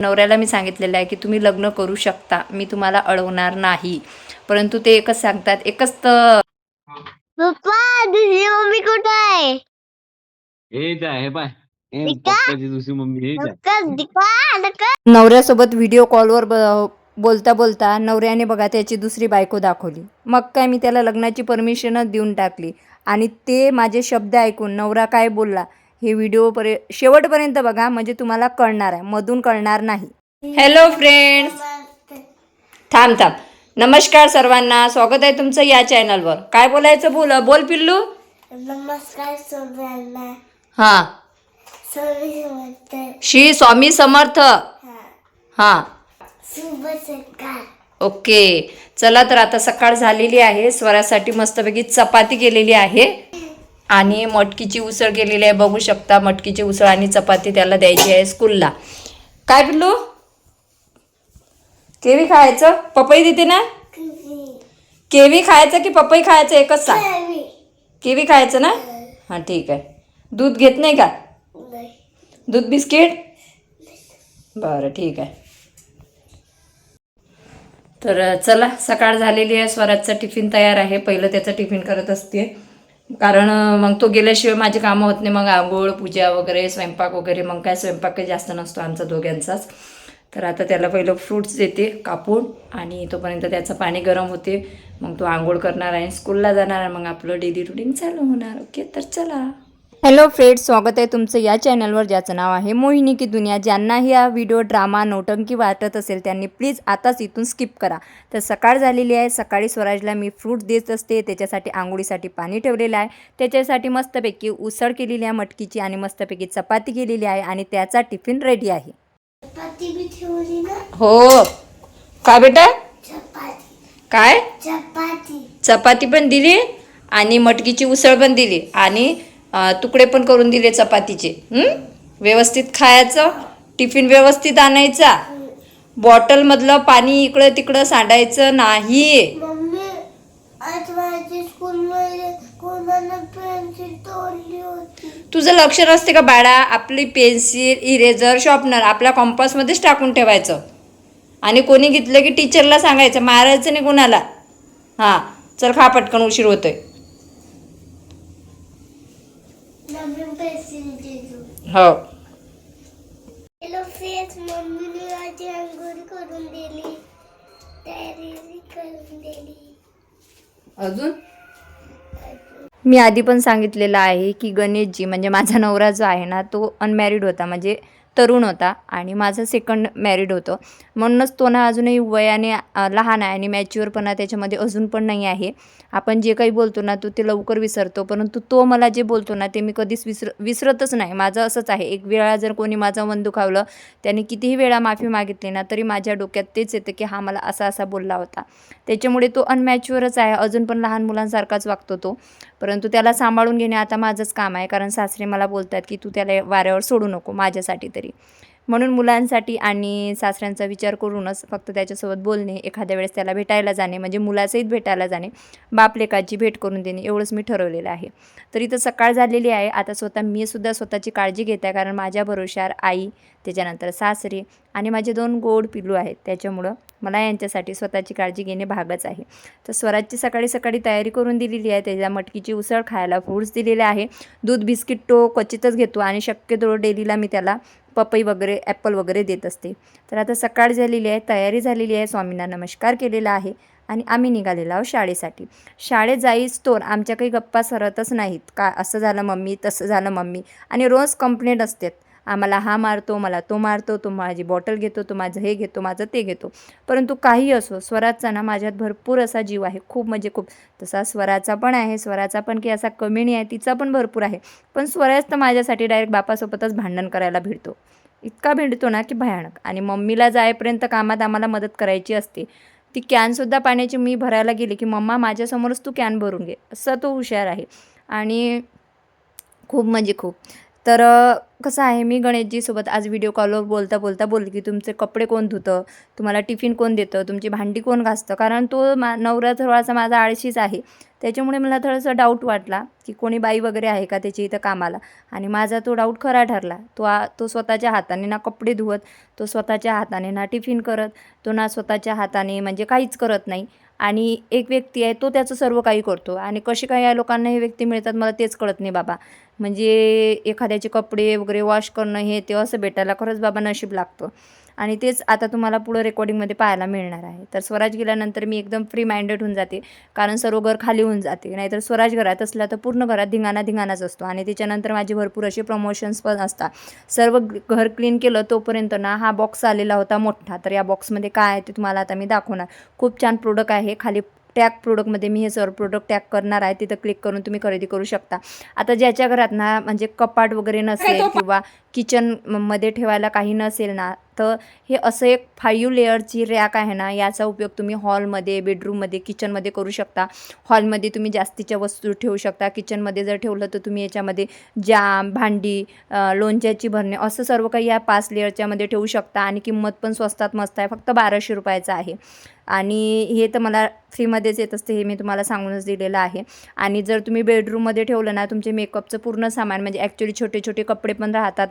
नवऱ्याला मी सांगितलेलं आहे की तुम्ही लग्न करू शकता. मी तुम्हाला अडवणार नाही. परंतु ते एकच सांगतात एकच तर पप्पा तुझी मम्मी कुठे आहे? हेच आहे बाय हे दिका? पप्पाची दुसरी मम्मी हेच आहे. नक्का दिका नक्का नवऱ्यासोबत व्हिडिओ कॉलवर ब बोलता बोलता नवऱ्याने बघा त्याची दुसरी बायको दाखवली. मग काय मी त्याला लग्नाची परमिशनच देऊन टाकली. आणि ते माझे शब्द ऐकून नवरा काय बोलला? हे व्हिडिओ परे शेवटपर्यंत बघा म्हणजे तुम्हाला कळणार आहे. मधून कळणार नाही. हॅलो फ्रेंड्स थांब थांब. नमस्कार सर्वांना. स्वागत आहे तुमचं या चॅनलवर काय बोलायचं बोल बोल पिल्लू. नमस्कार हां. श्री स्वामी समर्थ. हां. ओके. चला तर आता सकाळ झालेली आहे. स्वरासाठी मस्तपैकी चपाती केलेली आहे. आणि मटकीची उसळ केलेली आहे. बघू शकता मटकीची उसळ आणि चपाती त्याला द्यायची आहे स्कूलला. काय पिल्लू? केवी खायचं? पपई देते ना? केवी खायचं की पपई खायचं? एकच सांग. केवी खायचं ना? हां ठीक आहे. दूध घेत नाही का? दूध बिस्किट? बरं ठीक आहे. तर चला सकाळ झालेली आहे. स्वराजचा टिफिन तयार आहे. पहिलं त्याचं टिफिन करत असते. कारण मग तो गेल्याशिवाय माझी कामं होत नाही. मग आंघोळ पूजा वगैरे स्वयंपाक वगैरे मग काय स्वयंपाक काही जास्त नसतो आमचा दोघांचाच. तर आता त्याला पहिलं फ्रूट्स देते कापून आणि तोपर्यंत त्याचं पाणी गरम होते. मग तो आंघोळ करणार आहे स्कूलला जाणार आहे. मग आपलं डेली रुटीन चालू होणार. ओके तर चला. हॅलो फ्रेंड्स स्वागत आहे तुमचं या चॅनलवर ज्याचं नाव आहे मोहिनी की दुनिया. ज्यांनाही हा व्हिडिओ ड्रामा नौटंकी वाटत असेल त्यांनी प्लीज आताच इथून स्किप करा. तर सकाळ झालेली आहे. सकाळी स्वराजला मी फ्रूट देत असते. त्याच्यासाठी आंघोळीसाठी पाणी ठेवलेलं आहे. त्याच्यासाठी मस्तपैकी उसळ केलेली आहे मटकीची आणि मस्तपैकी चपाती केलेली आहे आणि त्याचा टिफिन रेडी आहे. हो. का बेटा? काय? चपाती. चपाती पण दिली आणि मटकीची उसळ पण दिली आणि तुकडे पण करून दिले चपातीचे? व्यवस्थित खायचं टिफिन व्यवस्थित आणायचा. बॉटलमधलं पाणी इकडं तिकडं सांडायचं नाही. तुझं लक्ष नसते का बाळा? आपली पेन्सिल इरेझर शॉर्पनर आपल्या कॉम्पासमध्येच टाकून ठेवायचं. आणि कोणी घेतलं की टीचरला सांगायचं मारायचं नाही कोणाला. हां चल खा पटकन उशीर होतोय नवीन पेन्सिल देतो हो. करून दिली. तयारी करून दिली. अजून? मी आधी पण सांगितलेलं आहे की गणेशजी म्हणजे माझा नवरा जो आहे ना तो अनमॅरिड होता. म्हणजे तरुण होता आणि माझं सेकंड मॅरिड होतं. म्हणूनच तो ना अजूनही वयाने लहान आहे आणि मॅच्युअरपणा त्याच्यामध्ये अजून पण नाही आहे. आपण जे काही बोलतो ना तो ते लवकर विसरतो. परंतु तो मला जे बोलतो ना ते मी कधीच विसर विसरतच नाही. माझं असंच आहे. एक वेळा जर कोणी माझं मन दुखावलं त्याने कितीही वेळा माफी मागितली ना तरी माझ्या डोक्यात तेच येतं की हा मला असा असा बोलला होता. त्याच्यामुळे तो अनमॅच्युअरच आहे. अजून पण लहान मुलांसारखाच वागतो तो. परंतु त्याला सांभाळून घेणे आता माझंच काम आहे. कारण सासरे मला बोलतात की तू त्याला वाऱ्यावर सोडू नको. माझ्यासाठी तरी. म्हणून मुलांसाठी आणि सासऱ्यांचा विचार करूनच फक्त त्याच्यासोबत बोलणे एखाद्या वेळेस त्याला भेटायला जाणे म्हणजे मुलासहित भेटायला जाणे बापलेकाची भेट करून देणे एवढंच मी ठरवलेलं आहे. तर इथं सकाळ झालेली आहे. आता स्वतः मी सुद्धा स्वतःची काळजी घेत आहे कारण माझ्या भरोशावर आई त्याच्यानंतर सासरे आणि माझे दोन गोड पिल्लू आहेत. त्याच्यामुळं मला यांच्यासाठी स्वतःची काळजी घेणे भागच आहे. तर स्वराजची सकाळी सकाळी तयारी करून दिलेली आहे. त्याच्या मटकीची उसळ खायला फ्रूट्स दिलेले आहे. दूध बिस्किट तो क्वचितच घेतो आणि शक्यतो डेलीला मी त्याला पपई वगैरे ॲपल वगैरे देत असते. तर आता सकाळ झालेली आहे तयारी झालेली आहे स्वामींना नमस्कार केलेला आहे आणि आम्ही निघालेलो आहोत शाळेसाठी. शाळेत जाईच तोर आमच्या काही गप्पा सरतच नाहीत. का असं झालं मम्मी तसं झालं मम्मी. आणि रोज कंप्लेंट असतात. आम्हाला हा मारतो मला तो मारतो तो माझी बॉटल घेतो तो माझं हे घेतो माझं ते घेतो. परंतु काही असो स्वराजचा ना माझ्यात भरपूर असा जीव आहे. खूप म्हणजे खूप. तसा स्वराचा पण आहे स्वराचा पण की असा कमी नाही आहे तिचा पण भरपूर आहे. पण स्वराज तर माझ्यासाठी डायरेक्ट बापासोबतच भांडण करायला भिडतो. इतका भिडतो ना की भयानक. आणि मम्मीला जायपर्यंत कामात आम्हाला मदत करायची असते. ती कॅनसुद्धा पाण्याची मी भरायला गेली की मम्मा माझ्यासमोरच तू कॅन भरून घे. असं तो हुशार आहे. आणि खूप म्हणजे खूप. तर कसं आहे मी गणेशजीसोबत आज व्हिडिओ कॉलवर बोलता बोलता बोलली की तुमचे कपडे कोण धुतं? तुम्हाला टिफिन कोण देतं? तुमची भांडी कोण घासतं? कारण तो मा नवरा थोडासा माझा आळशीच आहे. त्याच्यामुळे मला थोडंसं डाऊट वाटला की कोणी बाई वगैरे आहे का त्याची इथं कामाला? आणि माझा तो डाऊट खरा ठरला. तो आ तो स्वतःच्या हाताने ना कपडे धुवत तो स्वतःच्या हाताने ना टिफिन करत तो ना स्वतःच्या हाताने म्हणजे काहीच करत नाही. आणि एक व्यक्ती आहे तो त्याचं सर्व काही करतो. आणि कसे काय या लोकांना हे व्यक्ती मिळतात मला तेच कळत नाही बाबा. म्हणजे एखाद्याचे कपडे वगैरे वॉश करणं हे ते असं भेटायला खरंच बाबा नशीब लागतं. आणि तेच आता तुम्हाला पुढं रेकॉर्डिंगमध्ये पाहायला मिळणार आहे. तर स्वराज गेल्यानंतर मी एकदम फ्री माइंडेड होऊन जाते. कारण सर्व घर खाली होऊन जाते. नाहीतर स्वराज घरात असला तर पूर्ण घरात धिंगाणा धिंगाणाच असतो. आणि त्याच्यानंतर माझे भरपूर असे प्रमोशन्स पण असतात. सर्व घर क्लीन केलं तोपर्यंत ना हा बॉक्स आलेला होता मोठा. तर या बॉक्समध्ये काय आहे ते तुम्हाला आता मी दाखवणार. खूप छान प्रोडक्ट आहे. खाली टॅग प्रोडक्टमध्ये मी हे सर्व प्रोडक्ट टॅग करणार आहे. तिथं क्लिक करून तुम्ही खरेदी करू शकता. आता ज्याच्या घरात ना म्हणजे कपाट वगैरे नसेल किंवा किचनमध्ये ठेवायला काही नसेल ना तर हे असं एक फाईव्ह लेअरची रॅक आहे ना याचा उपयोग तुम्ही हॉलमध्ये बेडरूममध्ये किचनमध्ये करू शकता. हॉलमध्ये तुम्ही जास्तीच्या वस्तू ठेवू शकता. किचनमध्ये जर ठेवलं तर तुम्ही याच्यामध्ये जाम भांडी लोणच्याची भरणे असं सर्व काही या पाच लेअरच्यामध्ये ठेवू शकता आणि किंमत पण स्वस्तात मस्त आहे. फक्त बाराशे रुपयाचं आहे. आणि हे तर मला फ्रीमध्येच येत असते हे मी तुम्हाला सांगूनच दिलेलं आहे. आणि जर तुम्ही बेडरूममध्ये ठेवलं ना तुमचे मेकअपचं पूर्ण सामान म्हणजे ॲक्च्युली छोटे छोटे कपडे पण राहतात.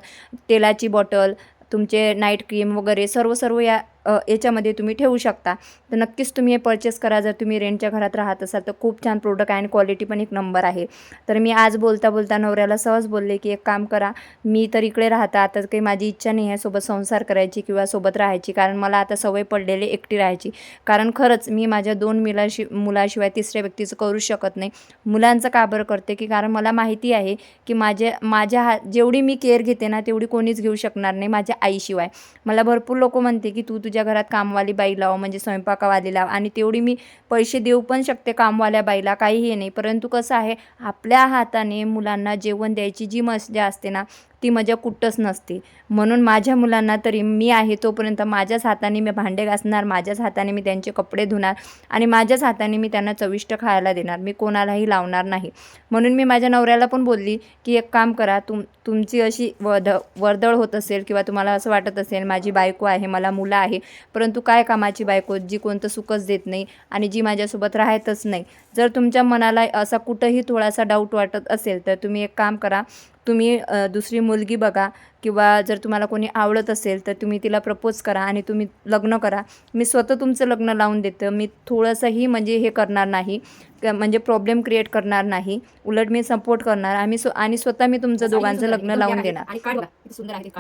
तेलाची बॉटल तुमचे नाईट क्रीम वगैरे सर्व सर्व या याच्यामध्ये तुम्ही ठेवू शकता. तर नक्कीच तुम्ही हे परचेस करा. जर तुम्ही रेंटच्या घरात राहत असाल तर खूप छान प्रोडक्ट आहे आणि क्वालिटी पण एक नंबर आहे. तर मी आज बोलता बोलता नवऱ्याला सहज बोलले की एक काम करा मी तर इकडे राहता आता काही माझी इच्छा नाही आहे सोबत संसार करायची किंवा सोबत राहायची कारण मला आता सवय पडलेली एकटी राहायची. कारण खरंच मी माझ्या दोन मुलाशी मुलाशिवाय तिसऱ्या व्यक्तीचं करू शकत नाही. मुलांचं का बरं करते की कारण मला माहिती आहे की माझे माझ्या हा जेवढी मी केअर घेते ना तेवढी कोणीच घेऊ शकणार नाही माझ्या आईशिवाय. मला भरपूर लोक म्हणते की तू तुझ्या घरात कामवाली बाई लाव म्हणजे स्वयंपाकावाली लाव. आणि तेवढी मी पैसे देऊ पण शकते कामवाल्या बाईला काहीही नाही. परंतु कसं आहे आपल्या हाताने मुलांना जेवण द्यायची जी मजा असते ना ती मजा कुठंच नसते. म्हणून माझ्या मुलांना तरी मी आहे तोपर्यंत माझ्याच हाताने मी भांडे घासणार माझ्याच हाताने मी त्यांचे कपडे धुणार आणि माझ्याच हाताने मी त्यांना चविष्ट खायला देणार. मी कोणालाही लावणार नाही. म्हणून मी माझ्या नवऱ्याला पण बोलली की एक काम करा तुम तुमची अशी वध वर्दळ होत असेल किंवा तुम्हाला असं वाटत असेल माझी बायको आहे मला मुलं आहे परंतु काय कामाची बायको जी कोणतं सुखच देत नाही आणि जी माझ्यासोबत राहतच नाही. जर तुमच्या मनाला असा कुठंही थोडासा डाऊट वाटत असेल तर तुम्ही एक काम करा तुम्ही दुसरी मुलगी बघा किंवा जर तुम्हाला कोणी आवडत असेल तर तुम्ही तिला प्रपोज करा आणि तुम्ही लग्न करा. मी स्वतः तुमचं लग्न लावून देतं. मी थोडंसंही म्हणजे हे करणार नाही. म्हणजे प्रॉब्लेम क्रिएट करणार नाही. उलट मी सपोर्ट करणार आम्ही स्व आणि स्वतः मी तुमचं दोघांचं लग्न लावून देणार.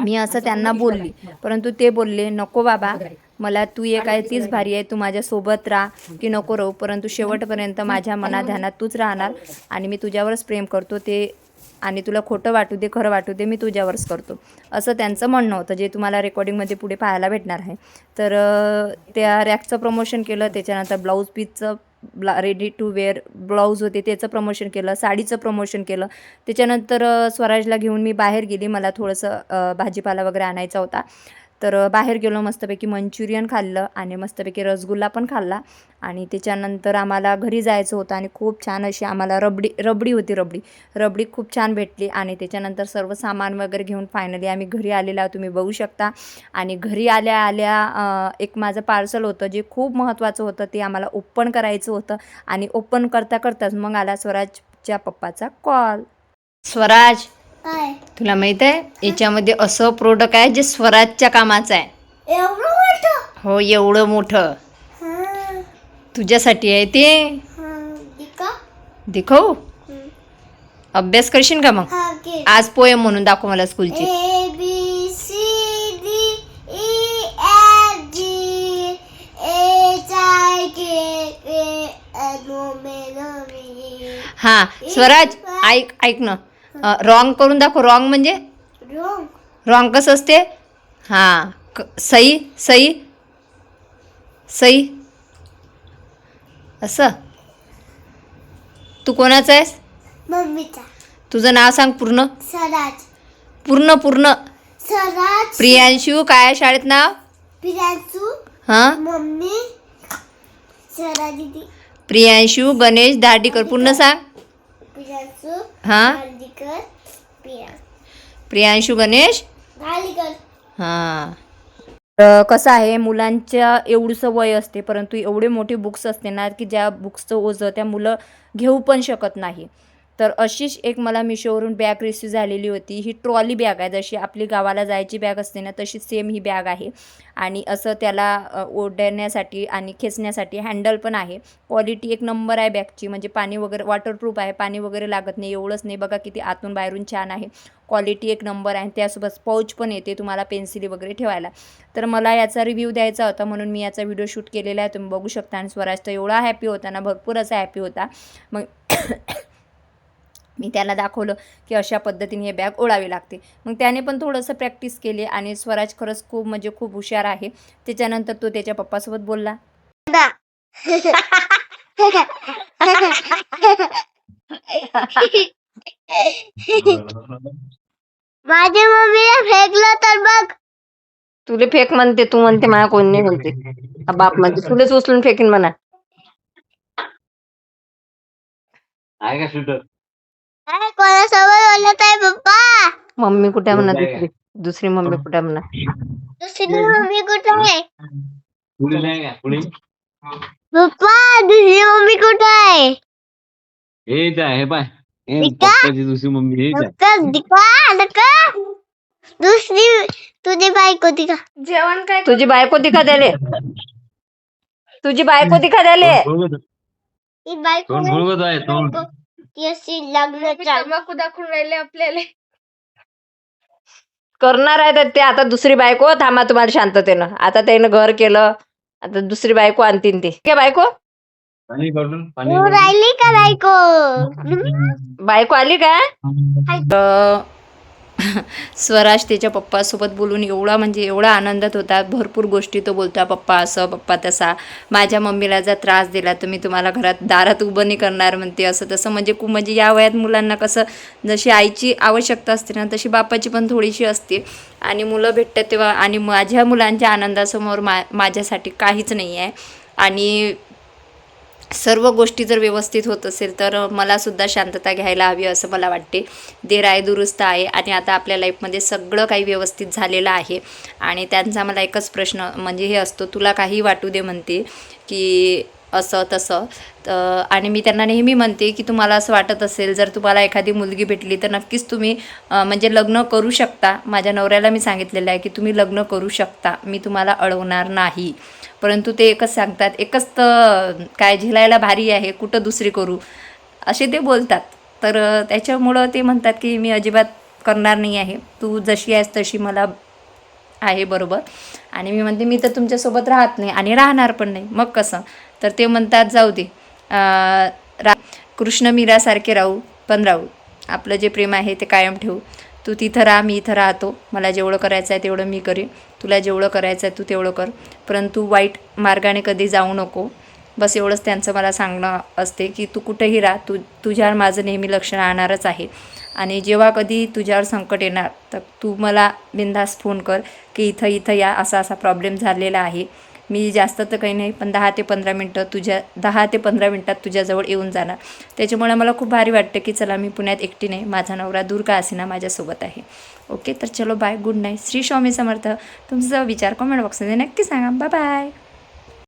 मी असं त्यांना बोलली. परंतु ते बोलले नको बाबा. मला तू एक आहे तीच भारी आहे. तू माझ्या सोबत राहा की नको राहू. परंतु शेवटपर्यंत माझ्या मना ध्यानात तूच राहणार आणि मी तुझ्यावरच प्रेम करतो. ते आणि तुला खोटं वाटू दे खरं वाटू दे मी तुझ्यावरच करतो. असं त्यांचं म्हणणं होतं जे तुम्हाला रेकॉर्डिंगमध्ये पुढे पाहायला भेटणार आहे. तर त्या रॅकचं प्रमोशन केलं त्याच्यानंतर ब्लाऊज पीसचं ब्ला रेडी टू वेअर ब्लाऊज होते त्याचं प्रमोशन केलं साडीचं प्रमोशन केलं. त्याच्यानंतर स्वराजला घेऊन मी बाहेर गेली मला थोडंसं भाजीपाला वगैरे आणायचा होता. तर बाहेर गेलो मस्तपैकी मंचुरियन खाल्लं आणि मस्तपैकी रसगुल्ला पण खाल्ला आणि त्याच्यानंतर आम्हाला घरी जायचं होतं आणि खूप छान अशी आम्हाला रबडी रबडी होती रबडी. रबडी खूप छान भेटली आणि त्याच्यानंतर सर्व सामान वगैरे घेऊन फायनली आम्ही घरी आलेला तुम्ही बघू शकता. आणि घरी आल्या आल्या एक माझं पार्सल होतं जे खूप महत्त्वाचं होतं. ते आम्हाला ओपन करायचं होतं आणि ओपन करता करताच मग आला स्वराजच्या पप्पाचा कॉल स्वराज! काय? तुला माहीत आहे? याच्यामध्ये असं प्रोडक्ट आहे जे स्वराजच्या कामाचं आहे. एवढं मोठं? हो एवढं मोठं. हा. तुझ्यासाठी आहे ते. हा दिका अभ्यास करशील का मग? हा के आज पोयम म्हणून दाखव मला स्कूलची. A B C D E F G H I K K L O M N O हा स्वराज ऐक ऐक ना. रॉंग करून दाखव. रॉंग म्हणजे? रॉंग कसं असते? हां. क सई सई सई. असं. तू कोणाचा आहेस? मम्मीचा. तुझं नाव सांग पूर्ण. सराज. पूर्ण पूर्ण. सराज. प्रियांशू काय आहे शाळेत नाव? पिराचू हां? मम्मी. दीदी. प्रियांशू गणेश दार्डीकर पूर्ण सांग. पिराचू हां? हळदीकर पिरा प्रियांशू गणेश? हां. तर कसं आहे मुलांच्या एवढंसं वय असते परंतु एवढे मोठे बुक्स असते ना की ज्या बुक्सचं ओझं त्या मुलं घेऊ पण शकत नाही. तर अशीच एक मला मिशोवरून बॅग रिसीव झालेली होती. ही ट्रॉली बॅग आहे. जशी आपली गावाला जायची बॅग असते ना तशी सेम ही बॅग आहे. आणि असं त्याला ओढण्यासाठी आणि खेचण्यासाठी हँडल पण आहे. क्वालिटी एक नंबर आहे बॅगची. म्हणजे पाणी वगैरे वॉटरप्रूफ आहे. पाणी वगैरे लागत नाही एवढंच नाही. बघा किती आतून बाहेरून छान आहे. क्वालिटी एक नंबर आहे. त्यासोबत पाऊच पण येते तुम्हाला पेन्सिली वगैरे ठेवायला. तर मला याचा रिव्ह्यू द्यायचा होता. म्हणून मी याचा व्हिडिओ शूट केलेला आहे. तुम्ही बघू शकता. आणि स्वराज तर एवढा हॅपी होता ना. भरपूर असा हॅपी होता. मग मी त्याला दाखवलं की अशा पद्धतीने हे बॅग ओढावी लागते. मग त्याने पण थोडंसं प्रॅक्टिस केली आणि स्वराज खरंच खूप म्हणजे खूप हुशार आहे. त्याच्यानंतर तो त्याच्या पप्पासोबत बोलला. माझ्या मम्मीला फेकलं तर बघ. तुले फेक म्हणते तू म्हणते मला कोण नाही म्हणते. बाप म्हणते तुलेच उचलून फेकीन म्हणा. आहे का शूटर कोणासोबत बोलत आहे पप्पा। मम्मी कुठे म्हणा हो, दुसरी दुसरी मम्मी कुठे म्हणा दुसरी मम्मी कुठे आहे पुढे नाही का पुढे पप्पा दुसरी मम्मी कुठे आहे हेच आहे हे पाय हे? पप्पाची दुसरी मम्मी हेच आहे नका दिखा नका दुसरी तुझी बायको दिखा। जेवण काय तुझी बायको दिखा द्याले तुझी बायको दिखा द्याले ती आहे तोंड। लग्न तंबाखू दाखवून राहिले आपल्याला. करणार आहे तर ते आता दुसरी बायको थांबा तुम्हाला शांततेनं. आता त्यानं घर केलं आता दुसरी बायको आणतीन ते. काय बायको? पाणी काढून पाणी तू काढून. राहिली का बायको? बायको आली काय? स्वराज त्याच्या पप्पासोबत बोलून एवढा म्हणजे एवढा आनंदात होता. भरपूर गोष्टी तो बोलता पप्पा असं पप्पा तसा. माझ्या मम्मीला जर त्रास दिला तर मी तुम्हाला घरात दारात उभं नाही करणार म्हणते असं तसं. म्हणजे खूप म्हणजे या वयात मुलांना कसं जशी आईची आवश्यकता असते ना तशी बापाची पण थोडीशी असते. आणि मुलं भेटतात तेव्हा आणि माझ्या मुलांच्या आनंदासमोर मा माझ्यासाठी काहीच नाही आहे आणि सर्व गोष्टी जर व्यवस्थित होत असेल तर मलासुद्धा शांतता घ्यायला हवी असं मला वाटते. देर आहे दुरुस्त आहे आणि आता आपल्या लाईफमध्ये सगळं काही व्यवस्थित झालेलं आहे. आणि त्यांचा मला एकच प्रश्न म्हणजे हे असतो तुला काही वाटू दे म्हणते की असं तसं. तर आणि मी त्यांना नेहमी म्हणते की तुम्हाला असं वाटत असेल जर तुम्हाला एखादी मुलगी भेटली तर नक्कीच तुम्ही म्हणजे लग्न करू शकता. माझ्या नवऱ्याला मी सांगितलेलं आहे की तुम्ही लग्न करू शकता. मी तुम्हाला अडवणार नाही. परंतु ते एकच सांगतात एकच तर काय झेलायला भारी आहे कुठं दुसरी करू? असे ते बोलतात. तर त्याच्यामुळं ते म्हणतात की मी अजिबात करणार नाही आहे. तू जशी आहेस तशी मला आहे बरोबर. आणि मी म्हणते मी तर तुमच्यासोबत राहत नाही आणि राहणार पण नाही. मग कसं? तर ते म्हणतात जाऊ दे. रा कृष्ण मीरासारखे राहू पण राहू. आपलं जे प्रेम आहे ते कायम ठेवू. तू तिथं राहा मी इथं राहतो. मला जेवढं करायचं आहे तेवढं मी करेन. तुला जेवढं करायचं आहे तू तेवढं कर. परंतु वाईट मार्गाने कधी जाऊ नको. बस एवढंच त्यांचं मला सांगणं असते की तू कुठेही राहा. तू तुझ्यावर माझं नेहमी लक्ष राहणारच आहे. आणि जेव्हा कधी तुझ्यावर संकट येणार तर तू मला बिंदास फोन कर की इथं इथं या. असा असा प्रॉब्लेम झालेला आहे. मी जास्त तर काही नाही पण दहा ते पंधरा मिनटं तुझ्या दहा ते पंधरा मिनटात तुझ्याजवळ येऊन जाणार. त्याच्यामुळे मला खूप भारी वाटतं की चला मी पुण्यात एकटी नाही माझा नवरा दूर का असेना माझ्यासोबत आहे. ओके तर चलो bye good night Shri Swami Samarth. तुमचा विचार कमेंट बॉक्समध्ये नक्की सांगा. Bye bye